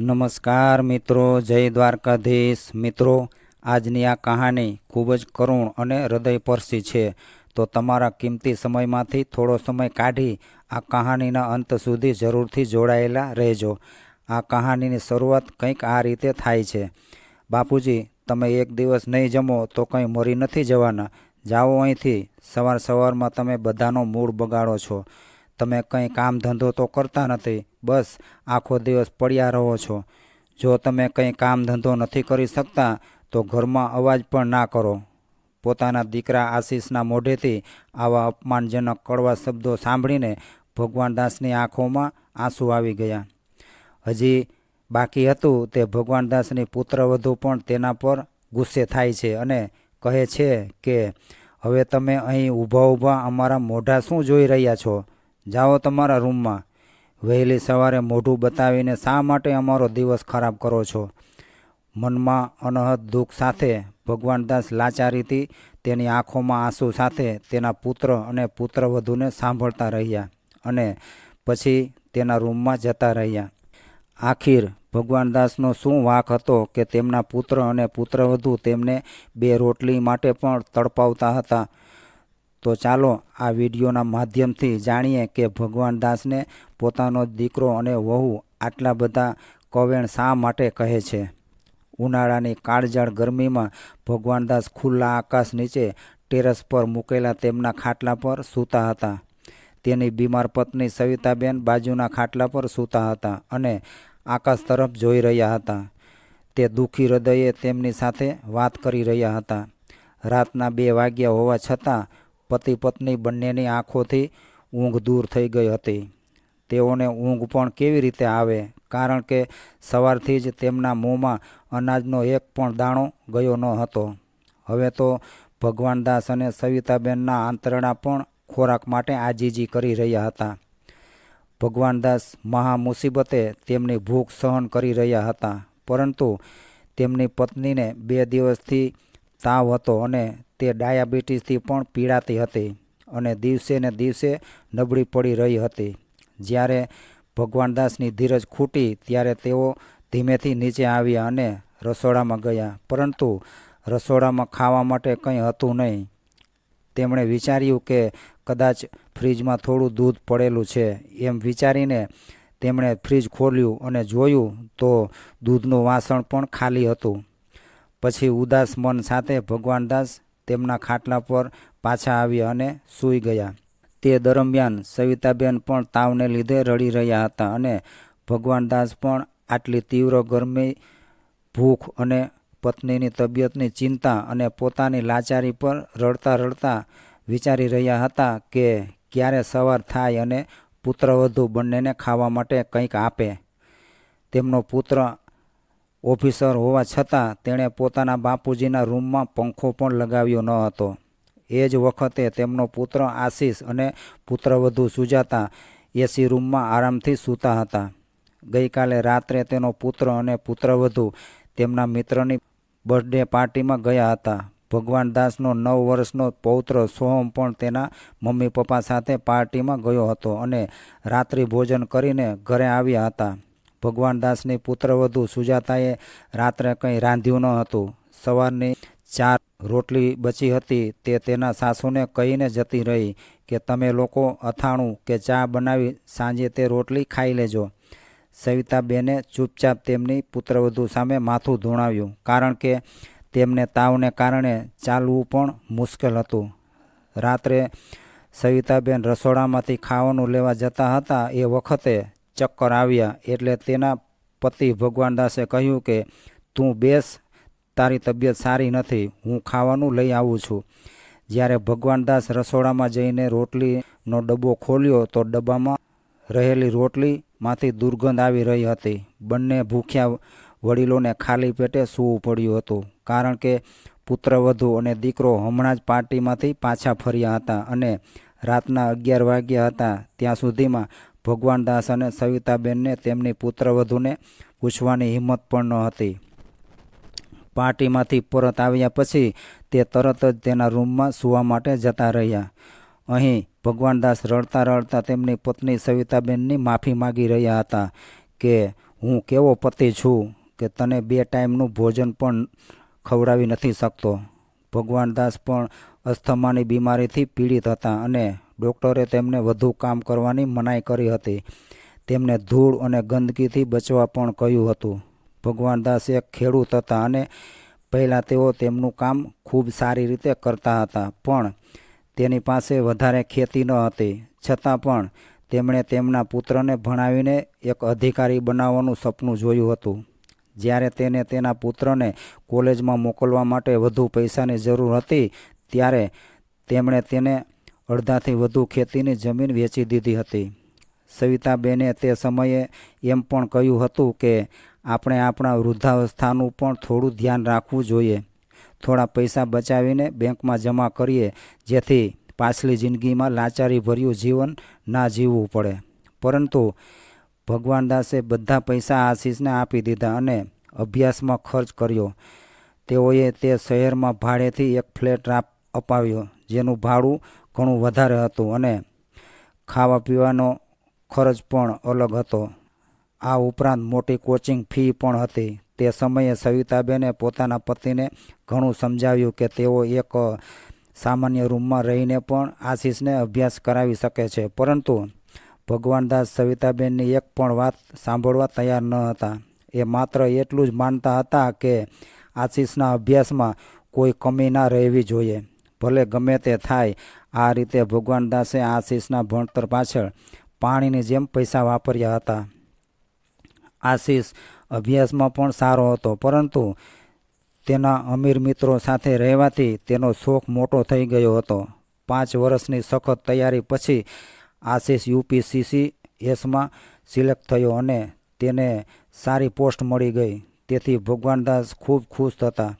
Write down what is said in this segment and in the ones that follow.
નમસ્કાર મિત્રો, જય દ્વારકાધીશ. મિત્રો, આજની આ કહાની ખૂબ જ કરુણ અને હૃદયપર્શી છે. તો તમારા કિંમતી સમયમાંથી થોડો સમય કાઢી આ કહાનીના અંત સુધી જરૂરથી જોડાયેલા રહેજો. આ કહાનીની શરૂઆત કંઈક આ રીતે થાય છે. બાપુજી, તમે એક દિવસ નહીં જમો તો કંઈ મરી નથી જવાના. જાઓ અહીંથી. સવાર સવારમાં તમે બધાનો મૂડ બગાડો છો. તમે કંઈ કામ ધંધો તો કરતા નથી. બસ આખો દિવસ પડ્યા રહો છો. જો તમે કંઈ કામ ધંધો નથી કરી શકતા, તો ઘરમાં અવાજ પણ ના કરો. પોતાના દીકરા આશીષના મોઢેથી આવા અપમાનજનક કડવા શબ્દો સાંભળીને ભગવાન દાસની આંખોમાં આંસુ આવી ગયા. હજી બાકી હતું તે ભગવાન દાસની પુત્રવધુ પણ તેના પર ગુસ્સે થાય છે અને કહે છે કે, હવે તમે અહીં ઊભા ઊભા અમારા મોઢા શું જોઈ રહ્યા છો? જાઓ તમારા રૂમમાં. વહેલી સવારે મોઢું બતાવીને શા માટે અમારો દિવસ ખરાબ કરો છો? મનમાં અનહદ દુઃખ સાથે ભગવાનદાસ લાચારીથી તેની આંખોમાં આંસુ સાથે તેના પુત્ર અને પુત્રવધૂને સાંભળતા રહ્યા અને પછી તેના રૂમમાં જતા રહ્યા. આખીર ભગવાનદાસનો શું વાંક હતો કે તેમના પુત્ર અને પુત્રવધુ તેમને બે રોટલી માટે પણ તડપાવતા હતા? તો ચાલો આ વિડીયોના માધ્યમથી જાણીએ કે ભગવાન દાસને પોતાનો દીકરો અને વહુ આટલા બધા કવેણ શા માટે કહે છે? ઉનાળાની કાળજાળ ગરમીમાં ભગવાનદાસ ખુલ્લા આકાશ નીચે ટેરેસ પર મૂકેલા તેમના ખાટલા પર સૂતા હતા. તેની બીમાર પત્ની સવિતાબેન બાજુના ખાટલા પર સૂતા હતા અને આકાશ તરફ જોઈ રહ્યા હતા. તે દુઃખી હૃદયે તેમની સાથે વાત કરી રહ્યા હતા. રાતના બે વાગ્યા હોવા છતાં પતિ પત્ની બંનેની આંખોથી ઊંઘ દૂર થઈ ગઈ હતી. તેઓને ઊંઘ પણ કેવી રીતે આવે? કારણ કે સવારથી જ તેમના મોંમાં અનાજનો એક પણ દાણો ગયો ન હતો. હવે તો ભગવાનદાસ અને સવિતાબેનના આંતરણા પણ ખોરાક માટે આજીજી કરી રહ્યા હતા. ભગવાનદાસ મહા મુસીબતે તેમની ભૂખ સહન કરી રહ્યા હતા, પરંતુ તેમની પત્નીને બે દિવસથી તાવ હતો અને તે ડાયાબિટીસથી પણ પીડાતી હતી અને દિવસે ને દિવસે નબળી પડી રહી હતી. જ્યારે ભગવાનદાસની ધીરજ ખૂટી ત્યારે તેઓ ધીમેથી નીચે આવ્યા અને રસોડામાં ગયા. પરંતુ રસોડામાં ખાવા માટે કંઈ હતું નહીં. તેમણે વિચાર્યું કે કદાચ ફ્રીજમાં થોડું દૂધ પડેલું છે. એમ વિચારીને તેમણે ફ્રીજ ખોલ્યું અને જોયું તો દૂધનું વાસણ પણ ખાલી હતું. પછી ઉદાસ મન સાથે ભગવાનદાસ તેમના ખાટલા પર પાછા આવ્યા અને સૂઈ ગયા. તે દરમિયાન સવિતાબેન પણ તાવને લીધે રડી રહ્યા હતા અને ભગવાનદાસ પણ આટલી તીવ્ર ગરમી, ભૂખ અને પત્નીની તબિયતની ચિંતા અને પોતાની લાચારી પર રડતા રડતા વિચારી રહ્યા હતા કે ક્યારે સવાર થાય અને પુત્રવધુ બંનેને ખાવા માટે કંઈક આપે. તેમનો પુત્ર ઓફિસર હોવા છતાં તેણે પોતાના બાપુજીના રૂમમાં પંખો પણ લગાવ્યો ન હતો. એ જ વખતે તેમનો પુત્ર આશીષ અને પુત્રવધુ સુજાતા એસી રૂમમાં આરામથી સૂતા હતા. ગઈકાલે રાત્રે તેનો પુત્ર અને પુત્રવધુ તેમના મિત્રની બર્થડે પાર્ટીમાં ગયા હતા. ભગવાન દાસનો નવ વર્ષનો પૌત્ર સોહમ પણ તેના મમ્મી પપ્પા સાથે પાર્ટીમાં ગયો હતો અને રાત્રિ ભોજન કરીને ઘરે આવ્યા હતા. ભગવાન દાસની પુત્રવધુ સુજાતાએ રાત્રે કંઈ રાંધ્યું ન હતું. સવારની ચાર રોટલી બચી હતી. તે તેના સાસુને કહીને જતી રહી કે, તમે લોકો અથાણું કે ચા બનાવી સાંજે તે રોટલી ખાઈ લેજો. સવિતાબેને ચૂપચાપ તેમની પુત્રવધુ સામે માથું ધૂણાવ્યું, કારણ કે તેમને તાવને કારણે ચાલવું પણ મુશ્કેલ હતું. રાત્રે સવિતાબેન રસોડામાંથી ખાવાનું લેવા જતા હતા એ વખતે ચક્કર આવ્યા એટલે તેના પતિ ભગવાનદાસે કહ્યું કે, તું બેસ, તારી તબિયત સારી નથી, હું ખાવાનું લઈ આવું છું. જ્યારે ભગવાનદાસ રસોડામાં જઈને રોટલીનો ડબ્બો ખોલ્યો તો ડબ્બામાં રહેલી રોટલીમાંથી દુર્ગંધ આવી રહી હતી. બંને ભૂખ્યા વડીલોને ખાલી પેટે સૂવું પડ્યું હતું, કારણ કે પુત્રવધુ અને દીકરો હમણાં જ પાર્ટીમાંથી પાછા ફર્યા હતા અને રાતના અગિયાર વાગ્યા હતા. ત્યાં સુધીમાં ભગવાનદાસ અને સવિતાબેનને તેમની પુત્રવધૂને પૂછવાની હિંમત પણ ન હતી. પાર્ટીમાંથી પરત આવ્યા પછી તે તરત જ તેના રૂમમાં સૂવા માટે જતા રહ્યા. અહીં ભગવાનદાસ રડતા રડતા તેમની પત્ની સવિતાબેનની માફી માગી રહ્યા હતા કે, હું કેવો પતિ છું કે તને બે ટાઈમનું ભોજન પણ ખવડાવી નથી શકતો. ભગવાનદાસ પણ અસ્થમાની બીમારીથી પીડિત હતા અને ડૉક્ટરે તેમને વધુ કામ કરવાની મનાઈ કરી હતી. તેમને ધૂળ અને ગંદકીથી બચવા પણ કહ્યું હતું. ભગવાન દાસ એક ખેડૂત હતા અને પહેલાં તેઓ તેમનું કામ ખૂબ સારી રીતે કરતા હતા, પણ તેની પાસે વધારે ખેતી ન હતી. છતાં પણ તેમણે તેમના પુત્રને ભણાવીને એક અધિકારી બનાવવાનું સપનું જોયું હતું. જ્યારે તેને તેના પુત્રને કોલેજમાં મોકલવા માટે વધુ પૈસાની જરૂર હતી, ત્યારે તેમણે તેને અડધાથી વધુ ખેતીની જમીન વેચી દીધી હતી. સવિતાબેને તે સમયે એમ પણ કહ્યું હતું કે, આપણે આપણા વૃદ્ધાવસ્થાનું પણ થોડું ધ્યાન રાખવું જોઈએ. થોડા પૈસા બચાવીને બેંકમાં જમા કરીએ, જેથી પાછલી જિંદગીમાં લાચારીભર્યું જીવન ના જીવવું પડે. પરંતુ ભગવાન દાસે બધા પૈસા આશીષને આપી દીધા અને અભ્યાસમાં ખર્ચ કર્યો. તેઓએ તે શહેરમાં ભાડેથી એક ફ્લેટ અપાવ્યો જેનું ભાડું ઘણું વધારે હતું અને ખાવા પીવાનો ખર્ચ પણ અલગ હતો. આ ઉપરાંત મોટી કોચિંગ ફી પણ હતી. તે સમયે સવિતાબેને પોતાના પતિને ઘણું સમજાવ્યું કે તેઓ એક સામાન્ય રૂમમાં રહીને પણ આશીષને અભ્યાસ કરાવી શકે છે. પરંતુ ભગવાનદાસ સવિતાબેનની એક પણ વાત સાંભળવા તૈયાર ન હતા. એ માત્ર એટલું જ માનતા હતા કે આશીષના અભ્યાસમાં કોઈ કમી ના રહેવી જોઈએ. ભલે ગમે તે થાય આ રીતે ભગવાન દાસે આ આશીષના ભણતર પાછળ પાણીની જેમ પૈસા વાપર્યા હતા. આશીષ અભ્યાસમાં પણ સારો હતો, પરંતુ તેના અમીર મિત્રો સાથે રહેવાથી તેનો શોખ મોટો થઈ ગયો હતો. પાંચ વર્ષની સખત તૈયારી પછી આશીષ યુપીસીસી એસમાં સિલેક્ટ થયો અને તેને સારી પોસ્ટ મળી ગઈ. તેથી ભગવાનદાસ ખૂબ ખુશ થતા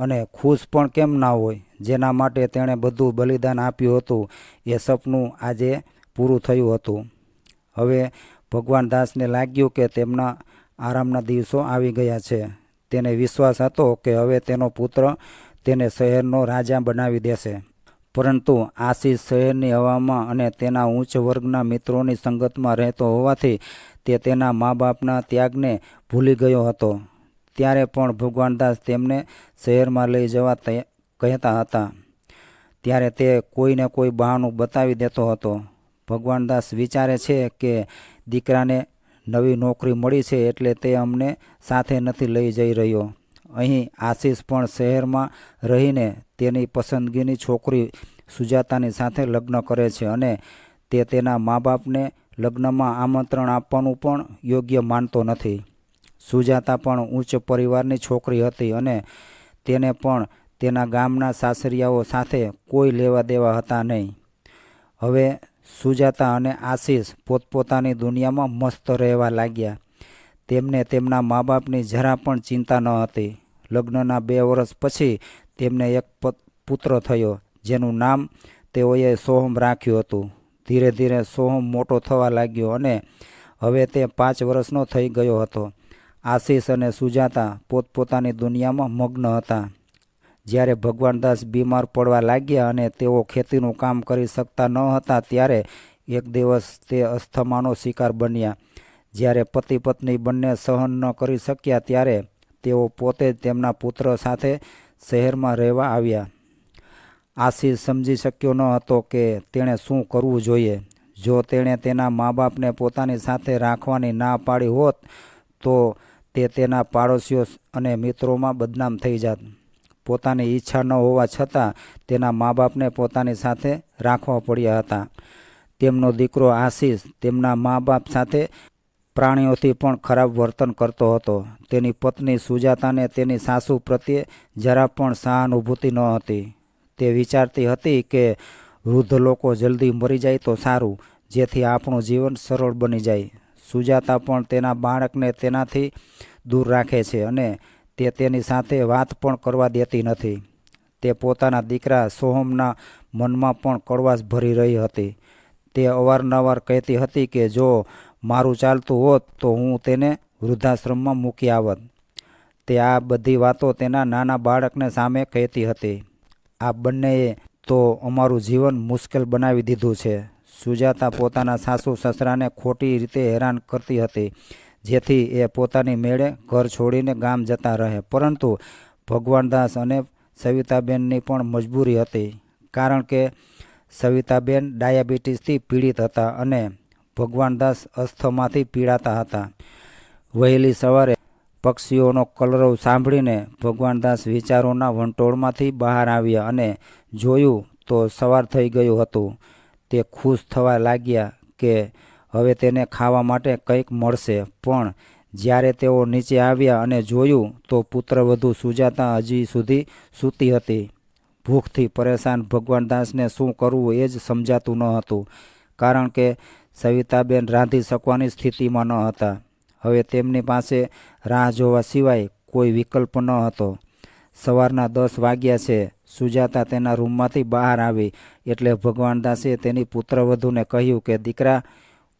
અને ખુશ પણ કેમ ના હોય? જેના માટે તેણે બધું બલિદાન આપ્યું હતું, એ સપનું આજે પૂરું થયું હતું. હવે ભગવાન દાસને લાગ્યું કે તેમના આરામના દિવસો આવી ગયા છે. તેને વિશ્વાસ હતો કે હવે તેનો પુત્ર તેને શહેરનો રાજા બનાવી દેશે. પરંતુ આશીષ શહેરની હવામાં અને તેના ઉચ્ચ વર્ગના મિત્રોની સંગતમાં રહેતો હોવાથી તે તેના મા બાપના ત્યાગને ભૂલી ગયો હતો. ત્યારે પણ ભગવાનદાસ તેમને શહેરમાં લઈ જવા કહેતા હતા. ત્યારે તે કોઈને કોઈ બહાનું બતાવી દેતો હતો. ભગવાનદાસ વિચારે છે કે દીકરાને નવી નોકરી મળી છે એટલે તે અમને સાથે નથી લઈ જઈ રહ્યો. અહીં આશીષ પણ શહેરમાં રહીને તેની પસંદગીની છોકરી સુજાતાની સાથે લગ્ન કરે છે અને તે તેના મા બાપને લગ્નમાં આમંત્રણ આપવાનું પણ યોગ્ય માનતો નથી. સુજાતા પણ ઉચ્ચ પરિવારની છોકરી હતી અને તેને પણ તેના ગામના સાસરિયાઓ સાથે કોઈ લેવા દેવા હતા નહીં. હવે સુજાતા અને આશીષ પોતપોતાની દુનિયામાં મસ્ત રહેવા લાગ્યા. તેમને તેમના મા બાપની જરા પણ ચિંતા ન હતી. લગ્નના બે વર્ષ પછી તેમને એક પુત્ર થયો, જેનું નામ તેઓએ સોહમ રાખ્યું હતું. ધીરે ધીરે સોહમ મોટો થવા લાગ્યો અને હવે તે પાંચ વર્ષનો થઈ ગયો હતો. આશીષ અને સુજાતા પોતપોતાની દુનિયામાં મગ્ન હતા. જ્યારે ભગવાનદાસ બીમાર પડવા લાગ્યા અને તેઓ ખેતીનું કામ કરી શકતા ન હતા, ત્યારે એક દિવસ તે અસ્થમાનો શિકાર બન્યા. જ્યારે પતિ પત્ની બંને સહન ન કરી શક્યા, ત્યારે તેઓ પોતે જ તેમના પુત્ર સાથે શહેરમાં રહેવા આવ્યા. આશીષ સમજી શક્યો ન હતો કે તેણે શું કરવું જોઈએ. જો તેણે તેના મા બાપને પોતાની સાથે રાખવાની ના પાડી હોત, તો તે તેના પાડોશીઓ અને મિત્રોમાં બદનામ થઈ જાત. પોતાની ઈચ્છા ન હોવા છતાં તેના મા બાપને પોતાની સાથે રાખવા પડ્યા હતા. તેમનો દીકરો આશીષ તેમના મા બાપ સાથે પ્રાણીઓથી પણ ખરાબ વર્તન કરતો હતો. તેની પત્ની સુજાતાને તેની સાસુ પ્રત્યે જરા પણ સહાનુભૂતિ ન હતી. તે વિચારતી હતી કે વૃદ્ધ લોકો જલ્દી મરી જાય તો સારું, જેથી આપણું જીવન સરળ બની જાય. સુજાતા પણ તેના બાળકને તેનાથી દૂર રાખે છે અને તે તેની સાથે વાત પણ કરવા દેતી નથી. તે પોતાના દીકરા સોહમના મનમાં પણ કડવાશ ભરી રહી હતી. તે અવારનવાર કહેતી હતી કે, જો મારું ચાલતું હોત તો હું તેને વૃદ્ધાશ્રમમાં મૂકી આવત. તે આ બધી વાતો તેના નાના બાળકને સામે કહેતી હતી. આ બંનેએ તો અમારું જીવન મુશ્કેલ બનાવી દીધું છે. સુજાતા પોતાના સાસુ સસરાને ખોટી રીતે હેરાન કરતી હતી, જેથી એ પોતાની મેળે ઘર છોડીને ગામ જતા રહે. પરંતુ ભગવાનદાસ અને સવિતાબેનની પણ મજબૂરી હતી, કારણ કે સવિતાબેન ડાયાબિટીસથી પીડિત હતા અને ભગવાનદાસ અસ્થમાથી પીડાતા હતા. વહેલી સવારે પક્ષીઓનો કલરવ સાંભળીને ભગવાનદાસ વિચારોના વંટોળમાંથી બહાર આવ્યા અને જોયું તો સવાર થઈ ગયું હતું. તે ખુશ થવા લાગ્યા કે હવે તેને ખાવા માટે કંઈક મળશે. પણ જ્યારે તેઓ નીચે આવ્યા અને જોયું તો પુત્રવધુ સુજાતા હજી સુધી સૂતી હતી. ભૂખથી પરેશાન ભગવાનદાસને શું કરવું એ જ સમજાતું ન હતું, કારણ કે સવિતાબેન રાંધી શકવાની સ્થિતિમાં ન હતા. હવે તેમની પાસે રાહ જોવા સિવાય કોઈ વિકલ્પ ન હતો. સવારના દસ વાગ્યા છે. સુજાતા તેના રૂમમાંથી બહાર આવી. એટલે ભગવાનદાસે તેની પુત્રવધૂને કહ્યું કે, દીકરા,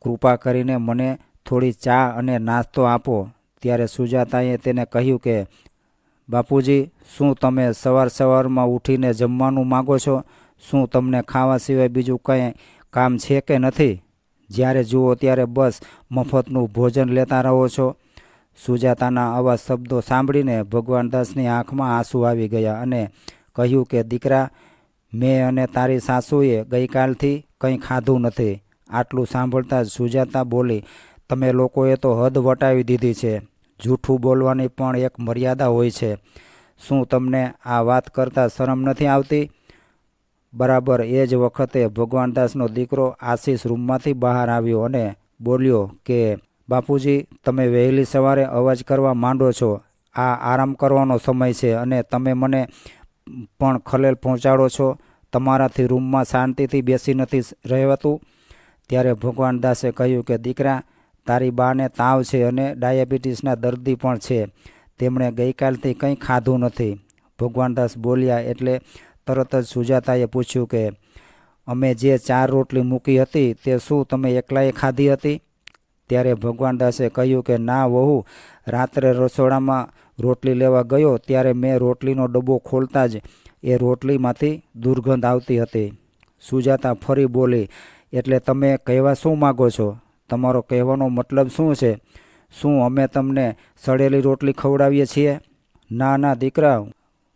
કૃપા કરીને મને થોડી ચા અને નાસ્તો આપો. ત્યારે સુજાતાએ તેને કહ્યું કે, બાપુજી, શું તમે સવાર સવારમાં ઉઠીને જમવાનું માગો છો? શું તમને ખાવા સિવાય બીજું કંઈ કામ છે કે નથી? જ્યારે જુઓ ત્યારે બસ મફતનું ભોજન લેતા રહો છો. સુજાતાના આવા શબ્દો સાંભળીને ભગવાનદાસની આંખમાં આંસુ આવી ગયા અને કહ્યું કે, દીકરા, મેં અને તારી સાસુએ ગઈકાલથી કંઈ ખાધું નથી. આટલું સાંભળતા જ સુજાતા બોલી, તમે લોકોએ તો હદ વટાવી દીધી છે. જૂઠું બોલવાની પણ એક મર્યાદા હોય છે. શું તમને આ વાત કરતાં શરમ નથી આવતી? બરાબર, એ જ વખતે ભગવાનદાસનો દીકરો આશીષ રૂમમાંથી બહાર આવ્યો અને બોલ્યો કે બાપુજી, તમે વહેલી સવારે અવાજ કરવા માંડો છો. આ આરામ કરવાનો સમય છે અને તમે મને પણ ખલેલ પહોંચાડો છો. તમારાથી રૂમમાં શાંતિથી બેસી નથી રહેવાતું. ત્યારે ભગવાન દાસે કહ્યું કે, દીકરા, તારી બાને તાવ છે અને ડાયાબિટીસના દર્દી પણ છે. તેમણે ગઈકાલથી કંઈ ખાધું નથી. ભગવાનદાસ બોલ્યા એટલે તરત જ સુજાતાએ પૂછ્યું કે, અમે જે ચાર રોટલી મૂકી હતી તે શું તમે એકલાએ ખાધી હતી? ત્યારે ભગવાન દાસે કહ્યું કે, ના વહુ, રાત્રે રસોડામાં રોટલી લેવા ગયો, ત્યારે મેં રોટલીનો ડબ્બો ખોલતા જ એ રોટલીમાંથી દુર્ગંધ આવતી હતી. સુજાતા ફરી બોલી, એટલે તમે કહેવા શું માગો છો? તમારો કહેવાનો મતલબ શું છે? શું અમે તમને સડેલી રોટલી ખવડાવીએ છીએ? ના ના, દીકરા,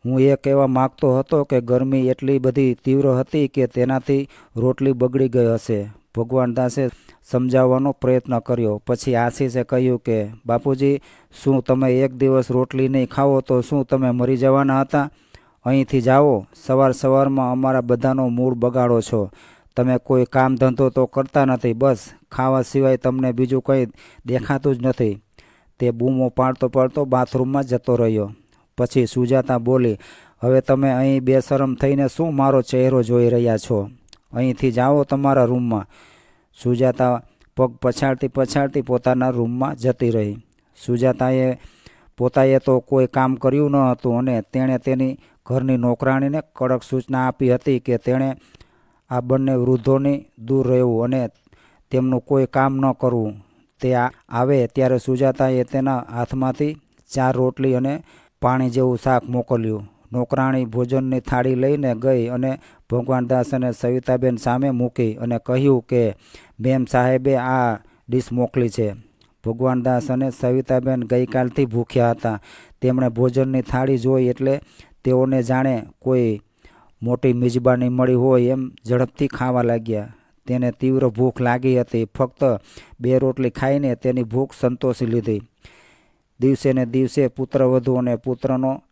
હું એ કહેવા માગતો હતો કે, ગરમી એટલી બધી તીવ્ર હતી કે તેનાથી રોટલી બગડી ગઈ હશે. ભગવાન દાસે સમજાવવાનો પ્રયત્ન કર્યો. પછી આશીષે કહ્યું કે, બાપુજી, શું તમે એક દિવસ રોટલી નહીં ખાવો તો શું તમે મરી જવાના હતા? અહીંથી જાઓ. સવાર સવારમાં અમારા બધાનો મૂળ બગાડો છો. તમે કોઈ કામ ધંધો તો કરતા નથી. બસ, ખાવા સિવાય તમને બીજું કંઈ દેખાતું જ નથી. તે બૂમો પાડતો પાડતો બાથરૂમમાં જતો રહ્યો. પછી સુજાતા બોલી, હવે તમે અહીં બેશરમ થઈને શું મારો ચહેરો જોઈ રહ્યા છો? અહીંથી જાઓ તમારા રૂમમાં. સુજાતા પગ પછાડતી પછાડતી પોતાના રૂમમાં જતી રહી. સુજાતાએ પોતાએ તો કોઈ કામ કર્યું ન હતું અને તેણે તેની ઘરની નોકરાણીને કડક સૂચના આપી હતી કે તેણે આ બંને વૃદ્ધોની દૂર રહેવું અને તેમનું કોઈ કામ ન કરવું. તે આવે ત્યારે સુજાતાએ તેના હાથમાંથી ચાર રોટલી અને પાણી જેવું શાક મોકલ્યું. નોકરાણી ભોજનની થાળી લઈને ગઈ અને ભગવાનદાસ અને સવિતાબેન સામે મૂકી અને કહ્યું કે મેમ સાહેબે આ ડીશ મોકલી છે. ભગવાનદાસ અને સવિતાબેન ગઈકાલથી ભૂખ્યા હતા. તેમણે ભોજનની થાળી જોઈ એટલે તેઓને જાણે કોઈ મોટી મિજબાની મળી હોય એમ ઝડપથી ખાવા લાગ્યા. તેને તીવ્ર ભૂખ લાગી હતી. ફક્ત બે રોટલી ખાઈને તેની ભૂખ સંતોષી લીધી. દિવસે ને દિવસે પુત્રવધુ અને પુત્રનો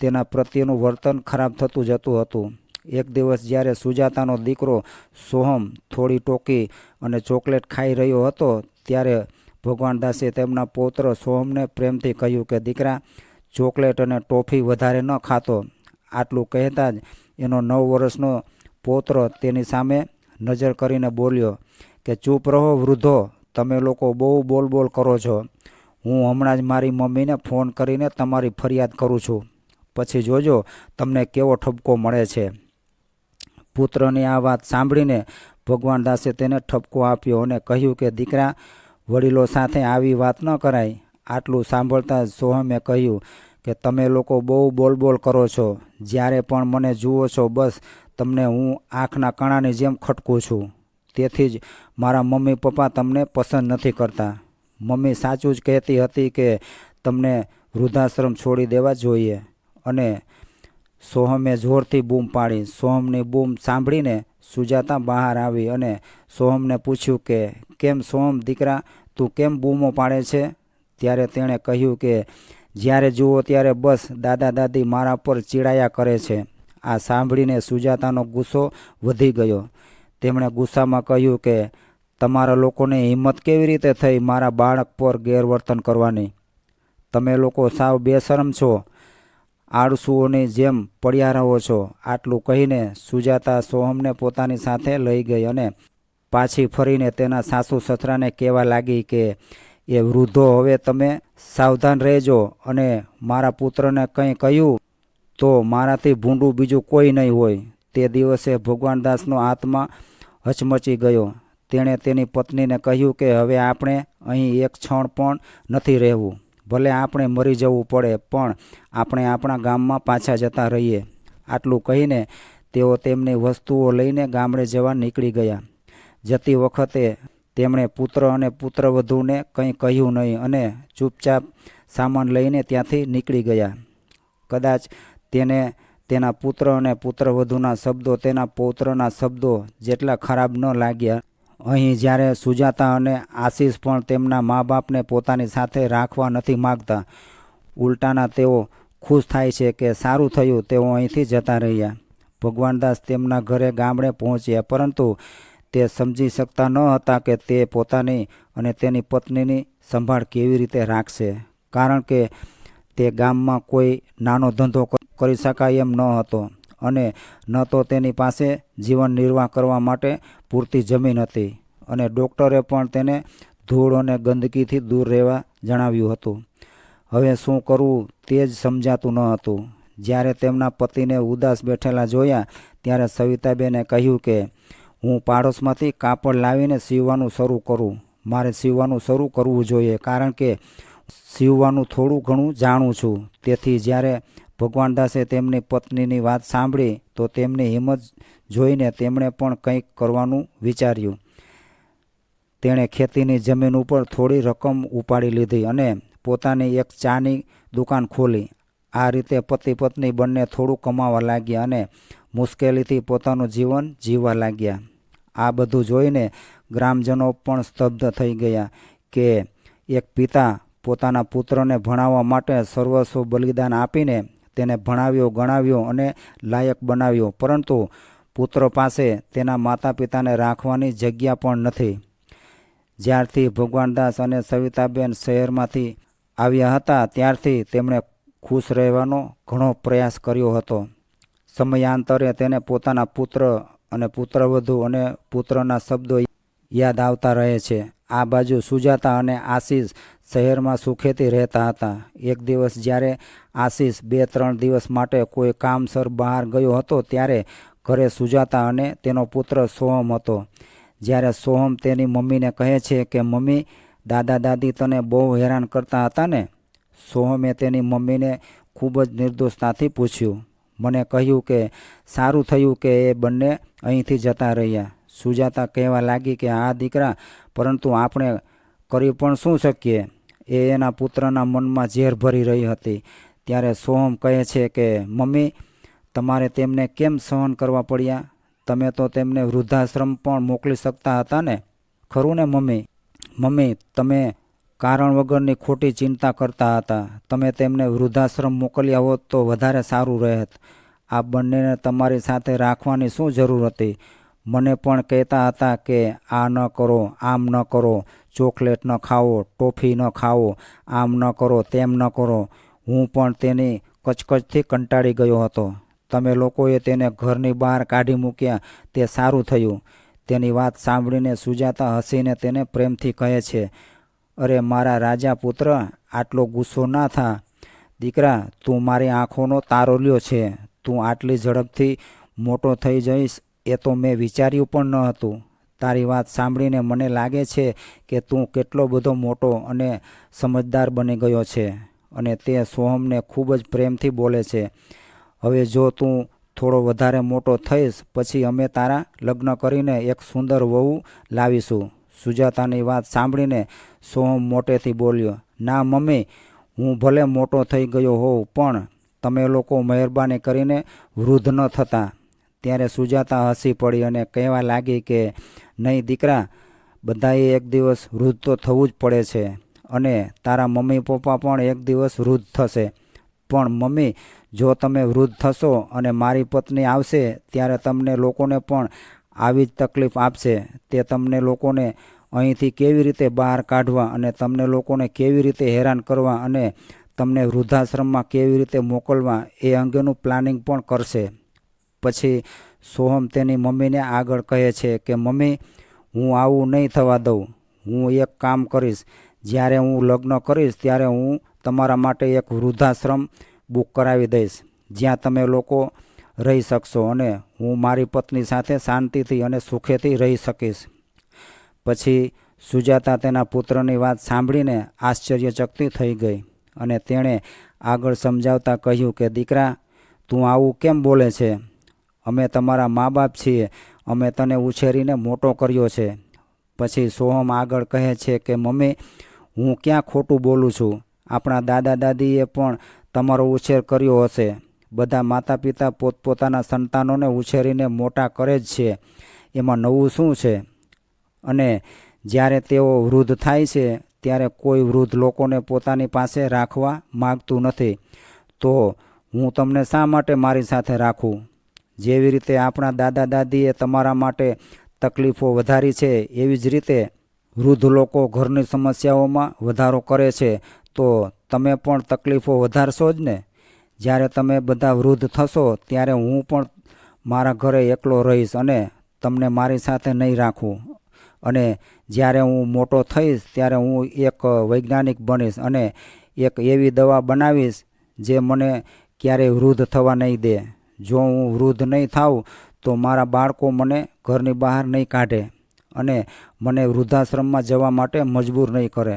તેના પ્રત્યેનું વર્તન ખરાબ થતું જતું હતું. એક દિવસ જ્યારે સુજાતાનો દીકરો સોહમ થોડી ટોકી અને ચોકલેટ ખાઈ રહ્યો હતો, ત્યારે ભગવાન દાસે તેમના પૌત્ર સોહમને પ્રેમથી કહ્યું કે, દીકરા, ચોકલેટ અને ટોફી વધારે ન ખાતો. આટલું કહેતા જ એનો નવ વર્ષનો પૌત્ર તેની સામે નજર કરીને બોલ્યો કે, ચૂપ રહો વૃદ્ધો, તમે લોકો બહુ બોલ બોલ કરો છો. હું હમણાં જ મારી મમ્મીને ફોન કરીને તમારી ફરિયાદ કરું છું. પછી જોજો, તમને કેવો ઠપકો મળે છે. પુત્રની આ વાત સાંભળીને ભગવાન દાસે તેને ઠપકો આપ્યો અને કહ્યું કે, દીકરા, વડીલો સાથે આવી વાત ન કરાય. આટલું સાંભળતા સોહમે કહ્યું કે, તમે લોકો બહુ બોલ બોલ કરો છો. જ્યારે પણ મને જુઓ છો, બસ તમને હું આંખના કણાની જેમ ખટકું છું. તેથી જ મારા મમ્મી પપ્પા તમને પસંદ નથી કરતા. મમ્મી સાચું જ કહેતી હતી કે, તમને વૃદ્ધાશ્રમ છોડી દેવા જોઈએ. અને સોહમે જોરથી બૂમ પાડી. સોહમની બૂમ સાંભળીને સુજાતા બહાર આવી અને સોહમને પૂછ્યું કે, કેમ સોહમ દીકરા, તું કેમ બૂમો પાડે છે? ત્યારે તેણે કહ્યું કે, જ્યારે જુઓ ત્યારે બસ દાદા દાદી મારા પર ચીડાયા કરે છે. આ સાંભળીને સુજાતાનો ગુસ્સો વધી ગયો. તેમણે ગુસ્સામાં કહ્યું કે, તમારા લોકોને હિંમત કેવી રીતે થઈ મારા બાળક પર ગેરવર્તન કરવાની? તમે લોકો સાવ બેશરમ છો. આળસુઓની જેમ પડ્યા રહો છો. આટલું કહીને સુજાતા સોહમને પોતાની સાથે લઈ ગઈ અને પાછી ફરીને તેના સાસુ સસરાને કહેવા લાગી કે, એ વૃદ્ધો, હવે તમે સાવધાન રહેજો અને મારા પુત્રને કંઈ કહ્યું તો મારાથી ભૂંડું બીજું કોઈ નહીં હોય. તે દિવસે ભગવાનદાસનો આત્મા હચમચી ગયો. તેણે તેની પત્નીને કહ્યું કે, હવે આપણે અહીં એક ક્ષણ પણ નથી રહેવું. ભલે આપણે મરી જવું પડે, પણ આપણે આપણા ગામમાં પાછા જતા રહીએ. આટલું કહીને તેઓ તેમની વસ્તુઓ લઈને ગામડે જવા નીકળી ગયા. જતી વખતે તેમણે પુત્ર અને પુત્રવધૂને કંઈ કહ્યું નહીં અને ચૂપચાપ સામાન લઈને ત્યાંથી નીકળી ગયા. કદાચ તેને તેના પુત્ર અને પુત્રવધૂના શબ્દો, તેના પૌત્રના શબ્દો જેટલા ખરાબ ન લાગ્યા અહીં જ્યારે સુજાતા અને આશીષ પણ તેમના મા બાપને પોતાની સાથે રાખવા નથી માગતા, ઉલટાના તેઓ ખુશ થાય છે કે સારું થયું, તેઓ અહીંથી જતા રહ્યા. ભગવાનદાસ તેમના ઘરે ગામડે પહોંચ્યા, પરંતુ તે સમજી શકતા ન હતા કે તે પોતાની અને તેની પત્નીની સંભાળ કેવી રીતે રાખશે, કારણ કે તે ગામમાં કોઈ નાનો ધંધો કરી શકાય એમ ન હતો. અને ન તો તેની પાસે જીવન નિર્વાહ કરવા માટે પૂરતી જમીન હતી. અને ડૉક્ટરે પણ તેને ધૂળ અને ગંદકીથી દૂર રહેવા જણાવ્યું હતું. હવે શું કરવું તે જ સમજાતું ન હતું. જ્યારે તેમના પતિને ઉદાસ બેઠેલા જોયા, ત્યારે સવિતાબેને કહ્યું કે, હું પાડોશમાંથી કાપડ લાવીને સીવવાનું શરૂ કરું. મારે સીવવાનું શરૂ કરવું જોઈએ, કારણ કે સીવવાનું થોડું ઘણું જાણું છું. તેથી જ્યારે ભગવાનદાસે તેમની પત્નીની વાત સાંભળી તો તેમની હિંમત જોઈને તેમણે પણ કંઈક કરવાનું વિચાર્યું. તેણે ખેતીની જમીન ઉપર થોડી રકમ ઉપાડી લીધી અને પોતાની એક ચાની દુકાન ખોલી. આ રીતે પતિ પત્ની બંને થોડું કમાવા લાગ્યા અને મુશ્કેલીથી પોતાનું જીવન જીવવા લાગ્યા. આ બધું જોઈને ગ્રામજનો પણ સ્તબ્ધ થઈ ગયા કે એક પિતા પોતાના પુત્રને ભણાવવા માટે સર્વસ્વ બલિદાન આપીને તેને ભણાવ્યો, ગણાવ્યો અને લાયક બનાવ્યો. પરંતુ પુત્ર પાસે તેના માતા પિતાને રાખવાની જગ્યા પણ નથી. જ્યારથી ભગવાનદાસ અને સવિતાબેન શહેરમાંથી આવ્યા હતા, ત્યારથી તેમણે ખુશ રહેવાનો ઘણો પ્રયાસ કર્યો હતો. સમયાંતરે તેને પોતાના પુત્ર અને પુત્રવધુ અને પુત્રના શબ્દો યાદ આવતા રહે છે. આ બાજુ સુજાતા અને આશીષ શહેરમાં સુખેથી રહેતા હતા. એક દિવસ જ્યારે આશીષ બે ત્રણ દિવસ માટે કોઈ કામસર બહાર ગયો હતો ત્યારે ઘરે સુજાતા અને તેનો પુત્ર સોહમ હતો. જ્યારે સોહમ તેની મમ્મીને કહે છે કે, મમ્મી, દાદા દાદી તને બહુ હેરાન કરતા હતા ને? સોહમે તેની મમ્મીને ખૂબ જ નિર્દોષતાથી પૂછ્યું. મને કહ્યું કે, સારું થયું કે એ બંને અહીંથી જતા રહ્યા. સુજાતા કહેવા લાગી કે આ દીકરા, પરંતુ આપણે કરી પણ શું શકીએ? એ એના પુત્રના મનમાં ઝેર ભરી રહી હતી. ત્યારે સોહમ કહે છે કે, મમ્મી, તમારે તેમને કેમ સહન કરવા પડ્યા? તમે તો તેમને વૃદ્ધાશ્રમ પણ મોકલી શકતા હતા ને? ખરું ને, મમ્મી. મમ્મી, તમે કારણ વગરની ખોટી ચિંતા કરતા હતા. તમે તેમને વૃદ્ધાશ્રમ મોકલ્યા હોત તો વધારે સારું રહેત. આ બંનેને તમારી સાથે રાખવાની શું જરૂર હતી? મને પણ કહેતા હતા કે, આ ન કરો, આમ ન કરો, ચોકલેટ ન ખાઓ, ટોફી ન ખાઓ, આમ ન કરો, તેમ ન કરો. હું પણ તેની કચકચથી કંટાળી ગયો હતો. તમે લોકોએ તેને ઘરની બહાર કાઢી મૂક્યા, તે સારું થયું. તેની વાત સાંભળીને સુજાતા હસીને તેને પ્રેમથી કહે છે, અરે, મારા રાજા પુત્ર, આટલો ગુસ્સો ના થા. દીકરા, તું મારી આંખોનો તારોલ્યો છે. તું આટલી ઝડપથી મોટો થઈ જઈશ એ તો મેં વિચાર્યું પણ ન હતું. તારી વાત સાંભળીને મને લાગે છે કે તું કેટલો બધો મોટો અને સમજદાર બની ગયો છે અને તે સોહમને ખૂબ જ પ્રેમથી બોલે છે. હવે જો તું થોડો વધારે મોટો થઈશ, પછી અમે તારા લગ્ન કરીને એક સુંદર વહુ લાવીશું. સુજાતાની વાત સાંભળીને સોહમ મોટેથી બોલ્યો, ના મમ્મી, હું ભલે મોટો થઈ ગયો હોઉં, પણ તમે લોકો મહેરબાની કરીને વૃદ્ધ ન થતા. ત્યારે સુજાતા હસી પડી અને કહેવા લાગી કે, નહીં દીકરા, બધાએ એક દિવસ વૃદ્ધ તો થવું જ પડે છે અને તારા મમ્મી પપ્પા પણ એક દિવસ વૃદ્ધ થશે. પણ મમ્મી, જો તમે વૃદ્ધ થશો અને મારી પત્ની આવશે, ત્યારે તમને લોકોને પણ આવી જ તકલીફ આપશે. તે તમને લોકોને અહીંથી કેવી રીતે બહાર કાઢવા અને તમને લોકોને કેવી રીતે હેરાન કરવા અને તમને વૃદ્ધાશ્રમમાં કેવી રીતે મોકલવા, એ અંગેનું પ્લાનિંગ પણ કરશે. પછી સોહમ તેની મમ્મીને આગળ કહે છે કે, મમ્મી, હું આવું નહીં થવા દઉં. હું એક કામ કરીશ. જ્યારે હું લગ્ન કરીશ, ત્યારે હું તમારા માટે એક વૃદ્ધાશ્રમ બુક કરાવી દઈશ. જ્યાં તમે લોકો રહી શકશો અને હું મારી પત્ની સાથે શાંતિથી અને સુખેથી રહી શકીશ. પછી સુજાતા તેના પુત્રની વાત સાંભળીને આશ્ચર્યચકતી થઈ ગઈ અને તેણે આગળ સમજાવતા કહ્યું કે, દીકરા, તું આવું કેમ બોલે છે? અમે તમારા મા બાપ છીએ. અમે તને ઉછેરીને મોટો કર્યો છે. પછી સોહમ આગળ કહે છે કે, મમ્મી, હું ક્યાં ખોટું બોલું છું? આપણા દાદા દાદીએ પણ તમારો ઉછેર કર્યો હશે. બધા માતા પિતા પોતપોતાના સંતાનોને ઉછેરીને મોટા કરે જ છે. એમાં નવું શું છે? અને જ્યારે તેઓ વૃદ્ધ થાય છે, ત્યારે કોઈ વૃદ્ધ લોકોને પોતાની પાસે રાખવા માગતું નથી. તો હું તમને શા માટે મારી સાથે રાખું? જેવી રીતે આપણા દાદા દાદીએ તમારા માટે તકલીફો વધારી છે, એવી જ રીતે વૃદ્ધ લોકો ઘરની સમસ્યાઓમાં વધારો કરે છે. તો તમે પણ તકલીફો વધારશો જ ને? જ્યારે તમે બધા વૃદ્ધ થશો, ત્યારે હું પણ મારા ઘરે એકલો રહીશ અને તમને મારી સાથે નહીં રાખું. અને જ્યારે હું મોટો થઈશ, ત્યારે હું એક વૈજ્ઞાનિક બનીશ અને એક એવી દવા બનાવીશ જે મને ક્યારેય વૃદ્ધ થવા નહીં દે. જો હું વૃદ્ધ નહીં થાઉં, તો મારા બાળકો મને ઘરની બહાર નહીં કાઢે અને મને વૃદ્ધાશ્રમમાં જવા માટે મજબૂર નહીં કરે.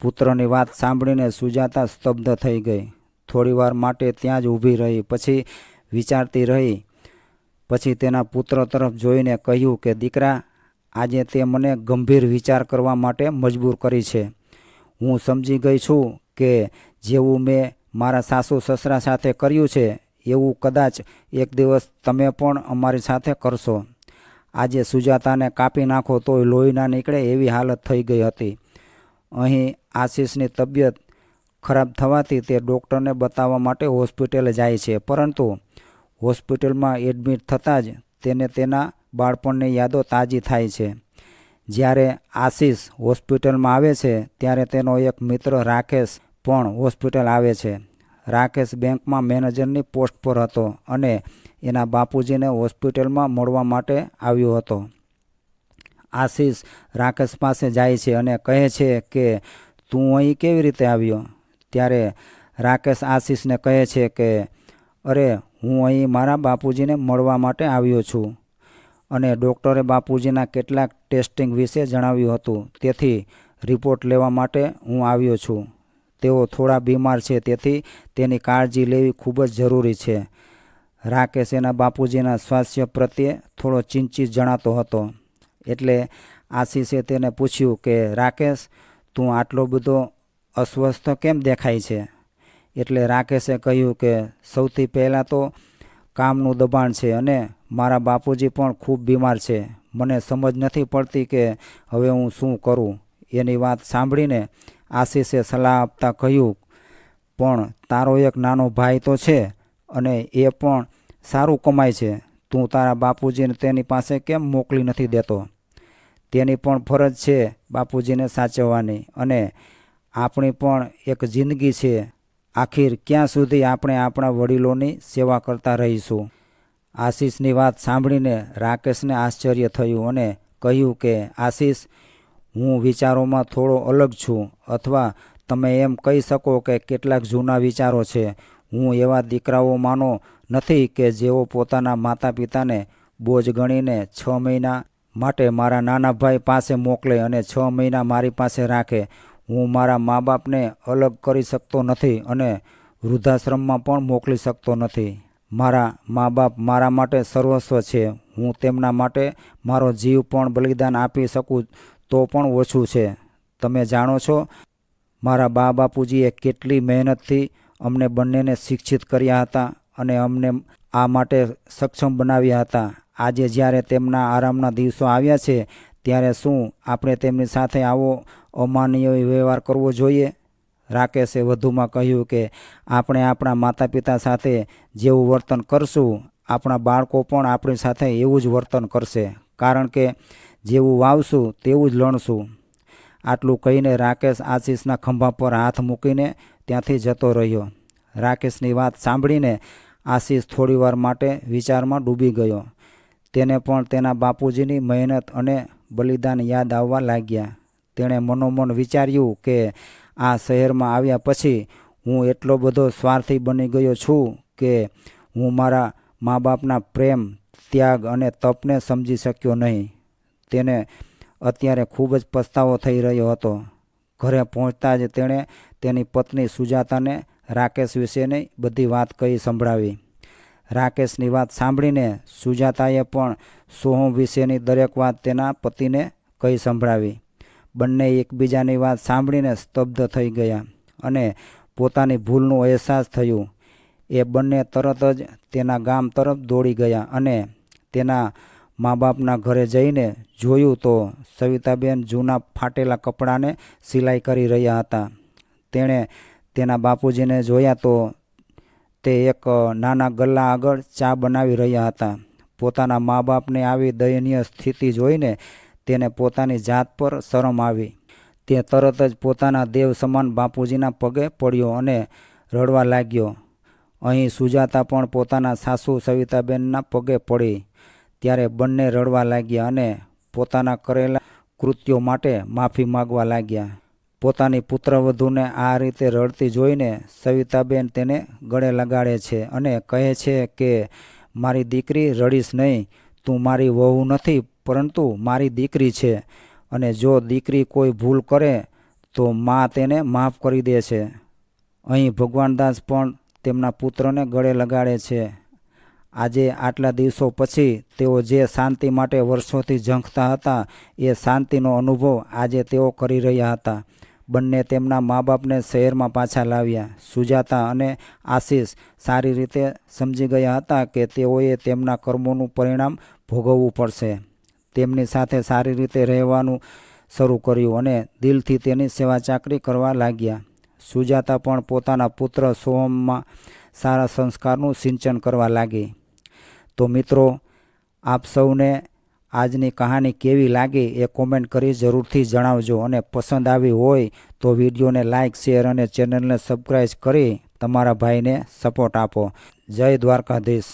પુત્રની વાત સાંભળીને સુજાતા સ્તબ્ધ થઈ ગઈ. થોડીવાર માટે ત્યાં જ ઊભી રહી, પછી વિચારતી રહી. પછી તેના પુત્ર તરફ જોઈને કહ્યું કે, દીકરા, આજે તે મને ગંભીર વિચાર કરવા માટે મજબૂર કરી છે. હું સમજી ગઈ છું કે જેવું મેં મારા સાસુ સસરા સાથે કર્યું છે એવું કદાચ એક દિવસ તમે પણ અમારી સાથે કરશો. આજે સુજાતાને કાપી નાખો તોય લોહી ના નીકળે એવી હાલત થઈ ગઈ હતી. અહીં આશીષની તબિયત ખરાબ થવાથી તે ડૉક્ટરને બતાવવા માટે હોસ્પિટલે જાય છે, પરંતુ હોસ્પિટલમાં એડમિટ થતાં જ તેને તેના બાળપણની યાદો તાજી થાય છે. જ્યારે આશીષ હોસ્પિટલમાં આવે છે, ત્યારે તેનો એક મિત્ર રાકેશ પણ હોસ્પિટલ આવે છે. રાકેશ બેંકમાં મેનેજરની પોસ્ટ પર હતો અને એના બાપુજીને હોસ્પિટલમાં મળવા માટે આવ્યો હતો. આશીષ રાકેશ પાસે જાય છે અને કહે છે કે, તું અહીં કેવી રીતે આવ્યો? ત્યારે રાકેશ આશીષને કહે છે કે, અરે, હું અહીં મારા બાપુજીને મળવા માટે આવ્યો છું. અને ડૉક્ટરે બાપુજીના કેટલાક ટેસ્ટિંગ વિશે જણાવ્યું હતું. તેથી રિપોર્ટ લેવા માટે હું આવ્યો છું. તેઓ થોડા બીમાર છે, તેથી તેની કાળજી લેવી ખૂબ જ જરૂરી છે. રાકેશ એના બાપુજીના સ્વાસ્થ્ય પ્રત્યે થોડો ચિંતિત જણાતો હતો. એટલે આશીષે તેને પૂછ્યું કે, રાકેશ, તું આટલો બધો અસ્વસ્થ કેમ દેખાય છે? એટલે રાકેશે કહ્યું કે, સૌથી પહેલાં તો કામનું દબાણ છે અને મારા બાપુજી પણ ખૂબ બીમાર છે. મને સમજ નથી પડતી કે હવે હું શું કરું. એની વાત સાંભળીને આશીષે સલાહ આપતા કહ્યું, પણ તારો એક નાનો ભાઈ તો છે અને એ પણ સારું કમાય છે. તું તારા બાપુજીને તેની પાસે કેમ મોકલી નથી દેતો? તેની પણ ફરજ છે બાપુજીને સાચવવાની અને આપણી પણ એક જિંદગી છે. આખીર ક્યાં સુધી આપણે આપણા વડીલોની સેવા કરતા રહીશું? આશીષની વાત સાંભળીને રાકેશને આશ્ચર્ય થયું અને કહ્યું કે, આશીષ હું વિચારોમાં થોડો અલગ છું, અથવા તમે એમ કહી શકો કે કેટલાક જૂના વિચારો છે. હું એવા દીકરાઓમાંનો નથી કે જેઓ પોતાના માતા પિતાને બોજ ગણીને છ મહિના માટે મારા નાના ભાઈ પાસે મોકલે અને છ મહિના મારી પાસે રાખે. હું મારા મા બાપને અલગ કરી શકતો નથી અને વૃદ્ધાશ્રમમાં પણ મોકલી શકતો નથી. મારા મા બાપ મારા માટે સર્વસ્વ છે. હું તેમના માટે મારો જીવ પણ બલિદાન આપી શકું તો પણ ઓછું છે. તમે જાણો છો, મારા બા બાપુજીએ કેટલી મહેનતથી અમને બંનેને શિક્ષિત કર્યા હતા અને અમને આ માટે સક્ષમ બનાવ્યા હતા. આજે જ્યારે તેમના આરામના દિવસો આવ્યા છે, ત્યારે શું આપણે તેમની સાથે આવો અમાનીય વ્યવહાર કરવો જોઈએ? રાકેશે વધુમાં કહ્યું કે, આપણે આપણા માતા પિતા સાથે જેવું વર્તન કરશું, આપણા બાળકો પણ આપણી સાથે એવું જ વર્તન કરશે. કારણ કે જેવું વાવશું, તેવું જ લણશું. આટલું કહીને રાકેશ આશીષના ખંભા પર હાથ મૂકીને ત્યાંથી જતો રહ્યો. રાકેશની વાત સાંભળીને આશીષ થોડીવાર માટે વિચારમાં ડૂબી ગયો. તેને પણ તેના બાપુજીની મહેનત અને બલિદાન યાદ આવવા લાગ્યા. તેણે મનોમન વિચાર્યું કે આ શહેરમાં આવ્યા પછી હું એટલો બધો સ્વાર્થી બની ગયો છું કે હું મારા મા બાપના પ્રેમ, ત્યાગ અને તપને સમજી શક્યો નહીં. તેને અત્યારે ખૂબ જ પસ્તાવો થઈ રહ્યો હતો. ઘરે પહોંચતા જ તેણે તેની પત્ની સુજાતાને રાકેશ વિશેની બધી વાત કહી સંભળાવી. રાકેશની વાત સાંભળીને સુજાતાએ પણ સોહમ વિશેની દરેક વાત તેના પતિને કહી સંભળાવી. બંને એકબીજાની વાત સાંભળીને સ્તબ્ધ થઈ ગયા અને પોતાની ભૂલનો અહેસાસ થયું. એ બંને તરત જ તેના ગામ તરફ દોડી ગયા અને તેના મા બાપના ઘરે જઈને જોયું તો સવિતાબેન જૂના ફાટેલા કપડાને સિલાઈ કરી રહ્યા હતા. તેણે તેના બાપુજીને જોયા તો તે એક નાના ગલ્લા આગળ ચા બનાવી રહ્યા હતા. પોતાના મા બાપને આવી દયનીય સ્થિતિ જોઈને તેને પોતાની જાત પર શરમ આવી. તે તરત જ પોતાના દેવ સમાન બાપુજીના પગે પડ્યો અને રડવા લાગ્યો. અહીં સુજાતા પણ પોતાના સાસુ સવિતાબેનના પગે પડી. ત્યારે બંને રડવા લાગ્યા અને પોતાના કરેલા કૃત્યો માટે માફી માગવા લાગ્યા. પોતાની પુત્રવધૂને આ રીતે રડતી જોઈને સવિતાબેન તેને ગળે લગાડે છે અને કહે છે કે, મારી દીકરી રડીશ નહીં. તું મારી વહુ નથી, પરંતુ મારી દીકરી છે. અને જો દીકરી કોઈ ભૂલ કરે, તો મા તેને માફ કરી દે છે. અહીં ભગવાનદાસ પણ તેમના પુત્રને ગળે લગાડે છે. આજે આટલા દિવસો પછી તેઓ જે શાંતિ માટે વર્ષોથી ઝંખતા હતા, એ શાંતિનો અનુભવ આજે તેઓ કરી રહ્યા હતા. બંને તેમના મા બાપને શહેરમાં પાછા લાવ્યા. સુજાતા અને આશીષ સારી રીતે સમજી ગયા હતા કે તેઓએ તેમના કર્મોનું પરિણામ ભોગવવું પડશે. તેમની સાથે સારી રીતે રહેવાનું શરૂ કર્યું અને દિલથી તેની સેવા ચાકરી કરવા લાગ્યા. સુજાતા પણ પોતાના પુત્ર સોહમમાં સારા સંસ્કારનું સિંચન કરવા લાગી. તો મિત્રો, આપ સૌને આજની કહાની કેવી લાગી એ કોમેન્ટ કરી જરૂરથી જણાવજો અને પસંદ આવી હોય તો વિડીયોને લાઇક શેર અને ચેનલને સબસ્ક્રાઈબ કરી તમારા ભાઈને સપોર્ટ આપો. જય દ્વારકાધીશ.